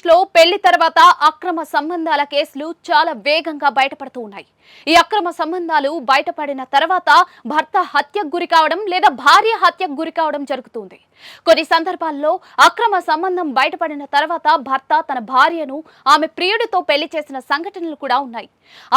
ఆంధ్రప్రదేశ్లో పెళ్ళి తర్వాత అక్రమ సంబంధాల కేసులు చాలా వేగంగా బయటపడుతూ ఉన్నాయి. ఈ అక్రమ సంబంధాలు బయటపడిన తర్వాత భర్త హత్యకు గురి కావడం లేదా భార్య హత్యకు గురి కావడం జరుగుతుంది. కొన్ని సందర్భాల్లో అక్రమ సంబంధం బయటపడిన తర్వాత భర్త తన భార్యను ఆమె ప్రియుడితో పెళ్ళి చేసిన సంఘటనలు కూడా ఉన్నాయి.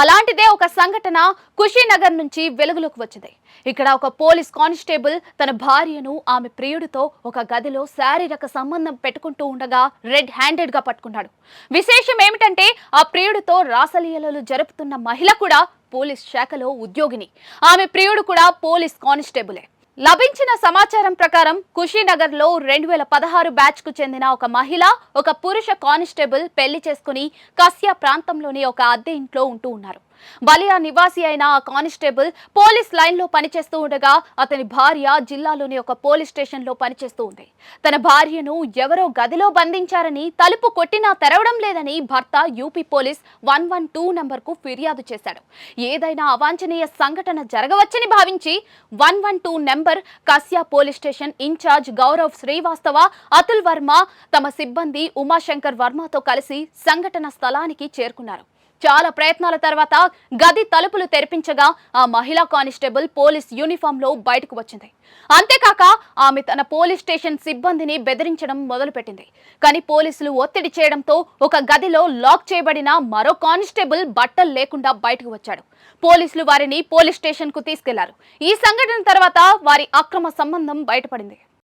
అలాంటిదే ఒక సంఘటన కుషీనగర్ నుంచి వెలుగులోకి వచ్చింది. ఇక్కడ ఒక పోలీస్ కానిస్టేబుల్ తన భార్యను ఆమె ప్రియుడితో ఒక గదిలో శారీరక సంబంధం పెట్టుకుంటూ ఉండగా రెడ్ హ్యాండెడ్గా పట్టుకున్నాడు. విశేషం ఏమిటంటే ఆ ప్రియుడితో రాసలీలలు జరుపుతున్న మహిళ కూడా పోలీస్ శాఖలో ఉద్యోగిని. ఆమె ప్రియుడు కూడా పోలీస్ కానిస్టేబులే. లభించిన సమాచారం ప్రకారం కుషీనగర్లో రెండు వేల పదహారు బ్యాచ్కు చెందిన ఒక మహిళ ఒక పురుష కానిస్టేబుల్ పెళ్ళి చేసుకుని కస్యా ప్రాంతంలోని ఒక అద్దె ఇంట్లో ఉంటూ ఉన్నారు. బలియా నివాసి అయిన ఆ కానిస్టేబుల్ పోలీస్ లైన్లో పనిచేస్తూ ఉండగా అతని భార్య జిల్లాలోని ఒక పోలీస్ స్టేషన్లో పనిచేస్తూ ఉంది. తన భార్యను ఎవరో గదిలో బంధించారని తలుపు కొట్టినా తెరవడం లేదని భర్త UP police one one two నంబర్కు ఫిర్యాదు చేశాడు. ఏదైనా అవాంఛనీయ సంఘటన జరగవచ్చని భావించి one one two number Kasya police station incharge Gaurav Srivastava Atul Verma తమ సిబ్బంది ఉమాశంకర్ వర్మతో కలిసి సంఘటన స్థలానికి చేరుకున్నారు. చాలా ప్రయత్నాల తర్వాత గది తలుపులు తెరిపించగా ఆ మహిళా కానిస్టేబుల్ పోలీస్ యూనిఫామ్లో బయటకు వచ్చింది. అంతేకాక ఆమె తన పోలీస్ స్టేషన్ సిబ్బందిని బెదిరించడం మొదలుపెట్టింది. కానీ పోలీసులు ఒత్తిడి చేయడంతో ఒక గదిలో లాక్ చేయబడిన మరో కానిస్టేబుల్ బట్టలు లేకుండా బయటకు వచ్చాడు. పోలీసులు వారిని పోలీస్ స్టేషన్కు తీసుకెళ్ళారు. ఈ సంఘటన తర్వాత వారి అక్రమ సంబంధం బయటపడింది.